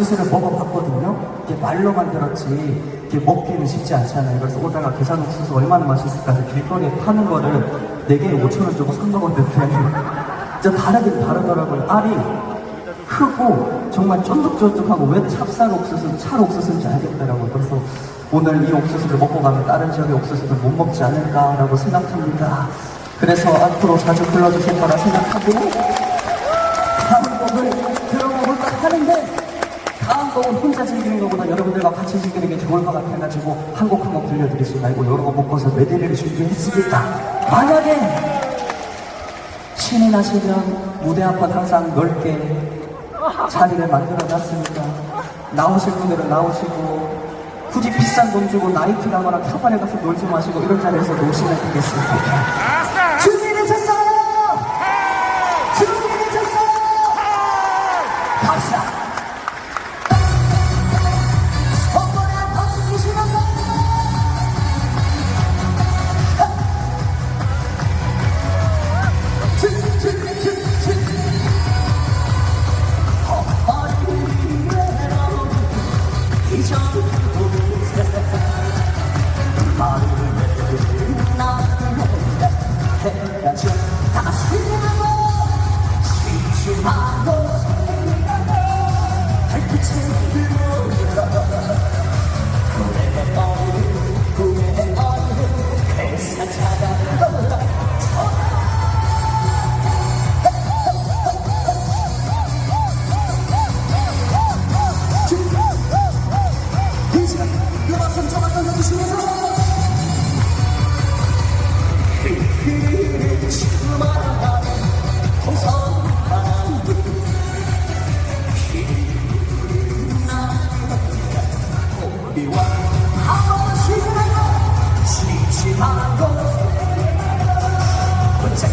옥수수를 먹어봤거든요. 이게 말로 만 들었지 이게 먹기는 쉽지 않잖아요. 그래서 오다가 계산 옥수수 얼마나 맛있을까 해서 길거리에 파는 거를 4개에 5천원 주고 산 먹었는데 진짜 다르긴 다르더라고요. 알이 크고 정말 쫀득쫀득하고 왜 찹쌀 옥수수, 찰 옥수수인지 알겠더라고요. 그래서 오늘 이 옥수수를 먹고 가면 다른 지역의 옥수수를 못 먹지 않을까라고 생각합니다. 그래서 앞으로 자주 불러주실 거라 생각하고 다음 곡을 들어볼까 하는데 다음 곡은 혼자 즐기는 것보다 여러분들과 같이 즐기는 게 좋을 것 같아가지고 한 곡 한 곡 들려드리지 말고 여러 곡 묶어서 메들리를 준비했습니다. 만약에 신이 나시면 무대 앞은 항상 넓게 자리를 만들어 놨으니까 나오실 분들은 나오시고 굳이 비싼 돈 주고 나이트 가거나 타바에 가서 놀지 마시고 이런 자리에서 노시면 되겠습니다. 내